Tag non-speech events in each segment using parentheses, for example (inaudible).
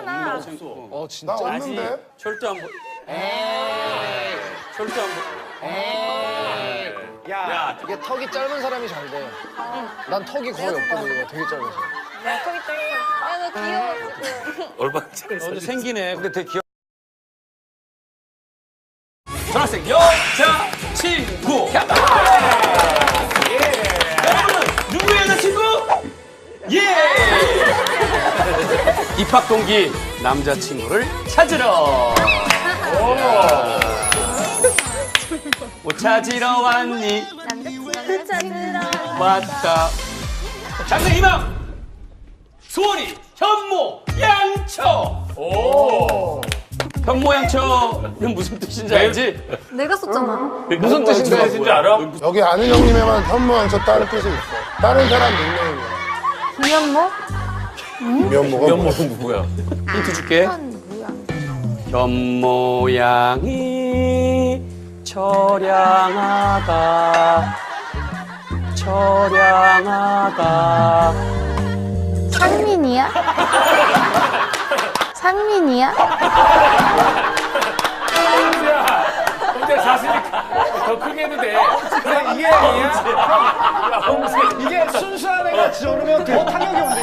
없잖아. 어나 진짜. 없는데? 절대 안 보. 절대 안 보. 야, 이게 턱이 짧은 사람이 잘 돼. 난 턱이 거의 없거든 되게 짧아서. 내 턱이 짧아. 아, 나 귀여워. 지금. 얼반장에서 어, 생기네. 근데 되게 귀여. 전학생 여자 입학 동기 남자친구를 찾으러. 뭐 찾으러 왔니? 남자친구 찾으러. 왔다. 장래 희망. 소원이 현모 양처. 오. 현모 양처는 무슨 뜻인지 알지? 내가 썼잖아. 무슨 뜻인데? 뜻인지 알아? 여기 아는 형님에만 현무왕처 다른 뜻이 있어. 다른 사람 닉네임이야. 김현모? 면모가 뭐야? 누구야? 힌트 줄게. 현모양이 처량하다. 처량하다. 상민이야? (laughs) 상민이야? 근데 사실 더 크게 해도 돼. 이게 아니야? 이게 순수한 애가 저러면 더 타격이 온대.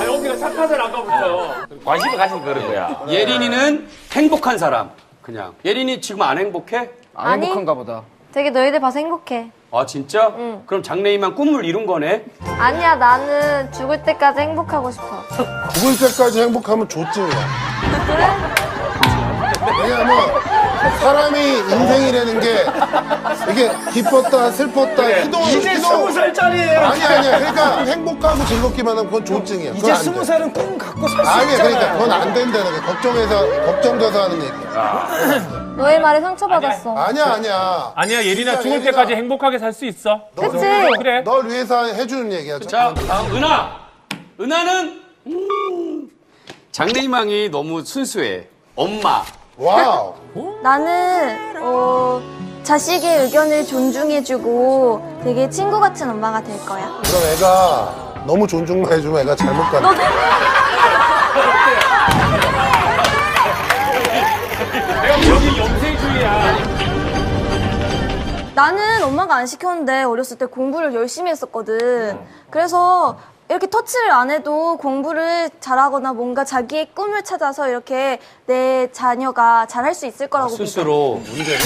아니, 언니가 착하잖아, 아까부터. 관심을 가지고 그런 거야. 예린이는 행복한 사람. 그냥. 예린이 지금 안 행복해? 안 아니. 행복한가 보다. 되게 너희들 봐서 행복해. 아 진짜? 그럼 장래희망 꿈을 이룬 거네? 아니야, 나는 죽을 때까지 행복하고 싶어. (laughs) 죽을 때까지 행복하면 조증이야. 사람이 인생이라는 게 이게 기뻤다 슬펐다 희도 이제 희도 스무 살짜리예요. 아니 아니야 그러니까 행복하고 즐겁기만 하면 그건 조증이야. 이제 스무 돼. 살은 꿈 갖고 살수 아니야 있잖아. 그러니까 그건 안 된다는 거야. 걱정해서 걱정돼서 하는 얘기야. 너의 말에 상처받았어. 아니야 아니야. 아니야 예린아 죽을 예린아. 때까지 행복하게 살 수 있어. 그치? 그래. 널 위해서 해주는 얘기야. 자 다음 은하. 은하는 음, 장래희망이 너무 순수해. 엄마. 와우. 나는, 어, 자식의 의견을 존중해주고 되게 친구 같은 엄마가 될 거야. 그럼 애가 너무 존중만 해주면 애가 잘못 여기 영생주의야. 나는 엄마가 안 시켰는데 어렸을 때 공부를 열심히 했었거든. 그래서 이렇게 터치를 안 해도 공부를 잘하거나 뭔가 자기의 꿈을 찾아서 이렇게 내 자녀가 잘할 수 있을 거라고 믿어. 스스로. 문제는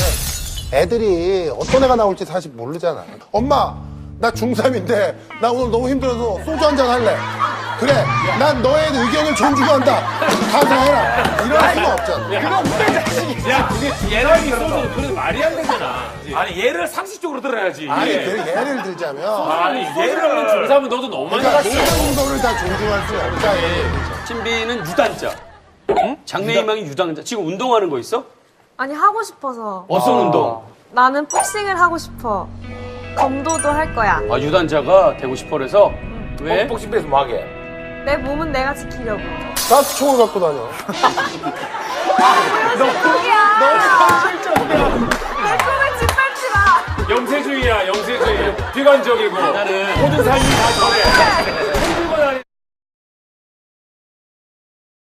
애들이 어떤 애가 나올지 사실 모르잖아. 엄마, 나 중3인데 나 오늘 너무 힘들어서 소주 한 잔 할래. 그래, 난 너의 의견을 존중한다. 가서 해라. 이럴 수가 없잖아. 야 그게 예란이 있어도 그런 말이 안 되잖아. 아니, 얘를 상식적으로 들어야지. 아니, 그 예를 들자면. 아니 예를 하면 중삼은 너도 너무 많이 그러니까 갔어. 모든 거를 다 존중할 수 없다. 이런 얘기죠. 신비는 유단자. 장래희망이 유단자. 지금 운동하는 거 있어? 아니 하고 싶어서 어떤 운동? 나는 복싱을 하고 싶어 검도도 할 거야 아 유단자가 되고 싶어 그래서 왜? 복싱배에서 뭐 하게? 내 몸은 내가 지키려고 가스총을 갖고 다녀. 내 꿈을 짓밟지 마 영세주의야 영세주의. 비관적이고 나는 모든 삶이 다 저래.